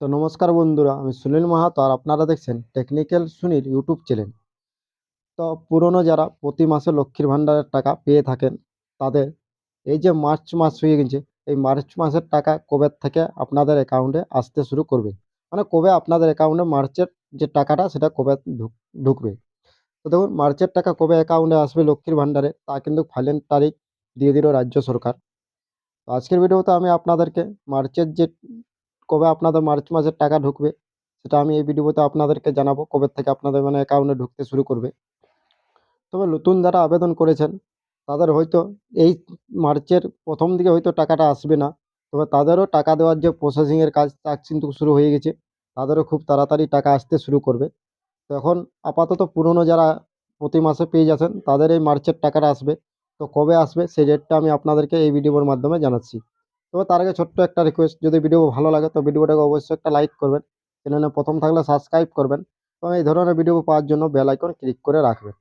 তো নমস্কার বন্ধুরা, আমি সুনীল মাহাতো আর আপনারা দেখছেন টেকনিক্যাল সুনীল ইউটিউব চ্যানেল। তো পুরনো যারা প্রতি মাসে লক্ষ্মীর ভাণ্ডারের টাকা পেয়ে থাকেন, তাদের এই যে মার্চ মাস হয়ে গেছে, এই মার্চ মাসের টাকা কবে থেকে আপনাদের অ্যাকাউন্টে আসতে শুরু করবে? মানে কবে আপনাদের অ্যাকাউন্টে মার্চের যে টাকাটা, সেটা কবে ঢুক, ঢুকবে? তো দেখুন, মার্চের টাকা কবে অ্যাকাউন্টে আসবে লক্ষ্মীর ভাণ্ডারে, তা কিন্তু ফাইনাল তারিখ দিয়ে দিল রাজ্য সরকার। তো আজকের ভিডিওতে আমি আপনাদেরকে মার্চের যে কবে আপনাদের মার্চ মাসের টাকা ঢুকবে, সেটা আমি এই ভিডিওতে আপনাদেরকে জানাব, কবে থেকে আপনাদের মানে অ্যাকাউন্টে ঢুকতে শুরু করবে। তবে নতুন যারা আবেদন করেছেন, তাদের হয়তো এই মার্চের প্রথম দিকে হয়তো টাকাটা আসবে না, তবে তাদেরও টাকা দেওয়ার যে প্রসেসিংয়ের কাজ তা কিন্তু শুরু হয়ে গেছে, তাদেরও খুব তাড়াতাড়ি টাকা আসতে শুরু করবে। তো এখন আপাতত পুরনো যারা প্রতি মাসে পেয়ে যাচ্ছেন, তাদের এই মার্চের টাকাটা আসবে। তো কবে আসবে, সেই ডেটটা আমি আপনাদেরকে এই ভিডিওর মাধ্যমে জানাচ্ছি। তবে তার আগে ছোট্ট একটা রিকোয়েস্ট যদি ভিডিও ভালো লাগে তো ভিডিওটাকে অবশ্যই একটা লাইক করবেন। চ্যানেলে প্রথম থাকলে সাবস্ক্রাইব করবেন এবং এই ধরনের ভিডিও পাওয়ার জন্য বেল আইকন ক্লিক করে রাখবেন।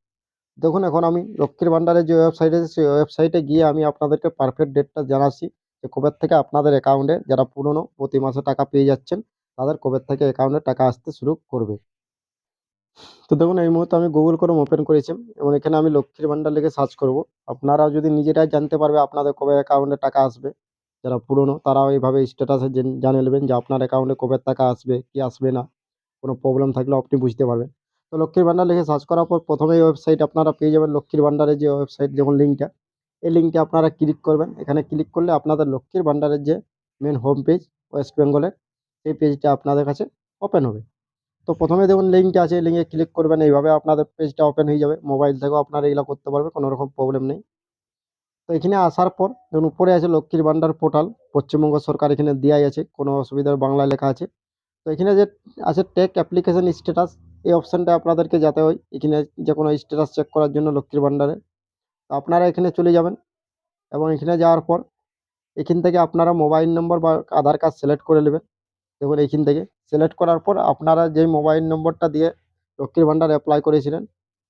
দেখুন, এখন আমি লক্ষ্মীর ভান্ডারের যে ওয়েবসাইট আছে, সেই ওয়েবসাইটে গিয়ে আমি আপনাদেরকে পারফেক্ট ডেটটা জানাচ্ছি যে কবে থেকে আপনাদের অ্যাকাউন্টে যারা পুরনো প্রতি মাসে টাকা পেয়ে যাচ্ছেন, তাদের কবে থেকে অ্যাকাউন্টে টাকা আসতে শুরু করবে। তো দেখুন, এই মুহূর্তে আমি গুগল ক্রোম ওপেন করেছি এবং এখানে আমি লক্ষ্মীর ভান্ডার লিখে সার্চ করব। আপনারাও যদি নিজেরাই জানতে পারবে আপনাদের কবে অ্যাকাউন্টে টাকা আসবে যারা পুরনো, তারাও এইভাবে স্ট্যাটাসে জানিয়ে নেবেন যে আপনার অ্যাকাউন্টে কবে টাকা আসবে, কি আসবে না, কোনো প্রবলেম থাকলেও আপনি বুঝতে পারবেন। তো লক্ষ্মীর ভাণ্ডার লিখে সার্চ করার পর প্রথমেই ওয়েবসাইট আপনারা পেয়ে যাবেন লক্ষ্মীর ভাণ্ডারের যে ওয়েবসাইট যেমন লিঙ্কটা এই লিঙ্কে আপনারা ক্লিক করবেন। এখানে ক্লিক করলে আপনাদের লক্ষ্মীর ভাণ্ডারের যে মেন হোম পেজ ওয়েস্ট বেঙ্গলের সেই পেজটা আপনাদের কাছে ওপেন হবে। তো প্রথমে দেখুন লিঙ্কটা আছে, এই লিঙ্কে ক্লিক করবেন, এইভাবে আপনাদের পেজটা ওপেন হয়ে যাবে। মোবাইল থেকেও আপনারা এগুলো করতে পারবে কোনো রকম প্রবলেম নেই। তো এখানে আসার পর দেখুন, উপরে আছে লক্ষ্মীর ভাণ্ডার পোর্টাল পশ্চিমবঙ্গ সরকার এখানে দেওয়াই আছে, কোনো অসুবিধার বাংলায় লেখা আছে। তো এখানে যে আছে টেক অ্যাপ্লিকেশন স্ট্যাটাস এই অপশানটা আপনাদেরকে যেতে হয়। এখানে যে কোনো স্ট্যাটাস চেক করার জন্য লক্ষ্মীর ভাণ্ডারে। তো আপনারা এখানে চলে যাবেন এবং এখানে যাওয়ার পর এখান থেকে আপনারা মোবাইল নম্বর বা আধার কার্ড সিলেক্ট করে নেবেন। দেখুন এইখান থেকে সিলেক্ট করার পর আপনারা যেই মোবাইল নম্বরটা দিয়ে লক্ষ্মীর ভাণ্ডার অ্যাপ্লাই করেছিলেন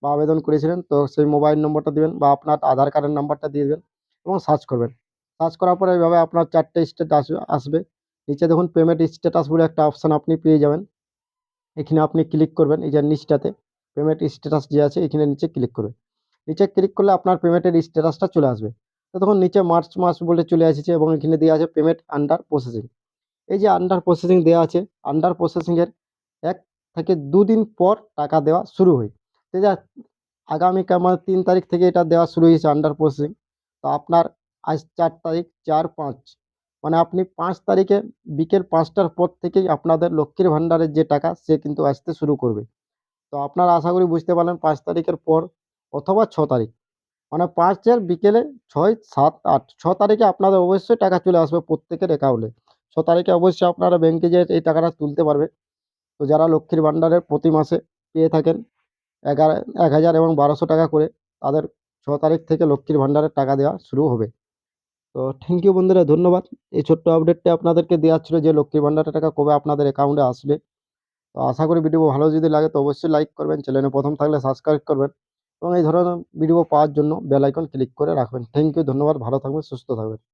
বা আবেদন করেছিলেন, তো সেই মোবাইল নম্বরটা দিবেন বা আপনার আধার কার্ডের নাম্বারটা দিয়ে দেবেন। এবং সার্চ করবেন। সার্চ করার পরে এইভাবে আপনার চারটে স্টেট আসবে। নিচে দেখুন পেমেন্ট স্ট্যাটাস বলে একটা অপশান আপনি পেয়ে যাবেন। এখানে আপনি ক্লিক করবেন এই যে নিচটাতে। পেমেন্ট স্ট্যাটাস যে আছে এখানে নিচে ক্লিক করবেন। নিচে ক্লিক করলে আপনার পেমেন্টের স্ট্যাটাসটা চলে আসবে। তো তখন নিচে মার্চ মাস বলে চলে এসেছে এবং এখানে দেওয়া আছে পেমেন্ট আন্ডার প্রসেসিং এই যে আন্ডার প্রসেসিং দেওয়া আছে আন্ডার প্রসেসিংয়ের এক থেকে দুদিন পর টাকা দেওয়া শুরু হয়। তো যা আগামী মানে তিন তারিখ থেকে এটা দেওয়া শুরু হয়েছে আন্ডার প্রসেসিং তো আপনার আজ চার তারিখ চার পাঁচ। মানে আপনি পাঁচ তারিখে বিকেল পাঁচটার পর থেকেই আপনাদের লক্ষ্মীর ভাণ্ডারের যে টাকা, সে কিন্তু আসতে শুরু করবে। তো আপনারা আশা করি বুঝতে পারলেন পাঁচ তারিখের পর অথবা ছ তারিখ। মানে পাঁচের বিকেলে ছয়, সাত, আট, ছ তারিখে আপনাদের অবশ্যই টাকা চলে আসবে প্রত্যেকের অ্যাকাউন্টে ছ তারিখে অবশ্যই আপনারা ব্যাংকে যেয়ে এই টাকাটা তুলতে পারবে। তো যারা লক্ষ্মীর ভাণ্ডারের প্রতি মাসে পেয়ে থাকেন, এগারো, এক হাজার এবং বারোশো টাকা করে তাদের ছ তারিখ থেকে লক্ষ্মীর ভান্ডারের টাকা দেওয়া শুরু হবে। তো থ্যাংক ইউ বন্ধুরা, ধন্যবাদ। এই ছোট্ট আপডেটটা আপনাদেরকে দেওয়া ছিল যে লক্ষ্মীর ভান্ডারের টাকা কবে আপনাদের অ্যাকাউন্টে আসবে। তো আশা করি ভিডিও ভালো যদি লাগে তো অবশ্যই লাইক করবেন চ্যানেলে প্রথম থাকলে সাবস্ক্রাইব করবেন এবং এই ধরনের ভিডিও পাওয়ার জন্য বেল আইকন ক্লিক করে রাখবেন। থ্যাংক ইউ ধন্যবাদ, ভালো থাকবেন, সুস্থ থাকবেন।